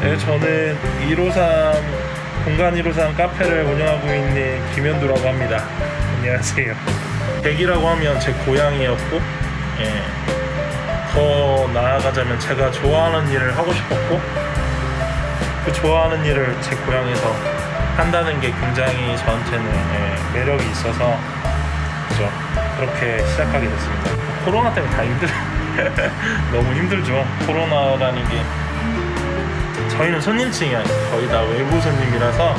저는 153 공간 153 카페를 운영하고 있는 김현두라고 합니다. 안녕하세요. 백이라고 하면 제 고향이었고, 예, 더 나아가자면 제가 좋아하는 일을 하고 싶었고, 그 좋아하는 일을 제 고향에서 한다는 게 굉장히 저한테는 예, 매력이 있어서 그죠 그렇게 시작하게 됐습니다. 코로나 때문에 다 힘들 너무 힘들죠. 코로나라는 게 저희는 손님층이. 거의 다 외부 손님이라서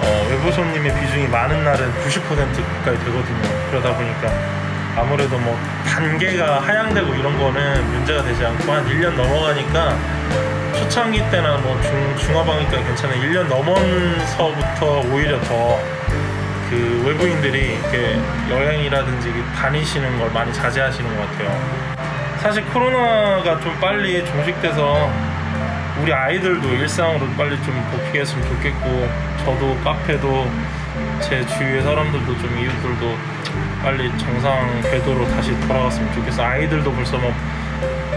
어, 외부 손님의 비중이 많은 날은 90% 가까이 되거든요. 그러다 보니까 아무래도 뭐 단계가 하향되고 이런 거는 문제가 되지 않고 한 1년 넘어가니까 초창기 때나 뭐 중, 중화방위 때 괜찮아요. 1년 넘어서부터 오히려 더 그 외부인들이 이렇게 여행이라든지 다니시는 걸 많이 자제하시는 것 같아요. 사실 코로나가 좀 빨리 종식돼서 우리 아이들도 일상으로 빨리 좀 복귀했으면 좋겠고 저도 카페도 제 주위의 사람들도 좀 이웃들도 빨리 정상 궤도로 다시 돌아갔으면 좋겠어 아이들도 벌써 뭐,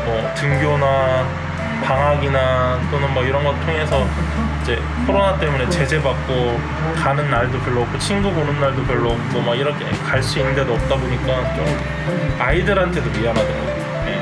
뭐 등교나 방학이나 또는 뭐 이런 거 통해서 이제 코로나 때문에 제재받고 가는 날도 별로 없고 친구 보는 날도 별로 없고 막 이렇게 갈 수 있는 데도 없다 보니까 좀 아이들한테도 미안하더라고요. 예.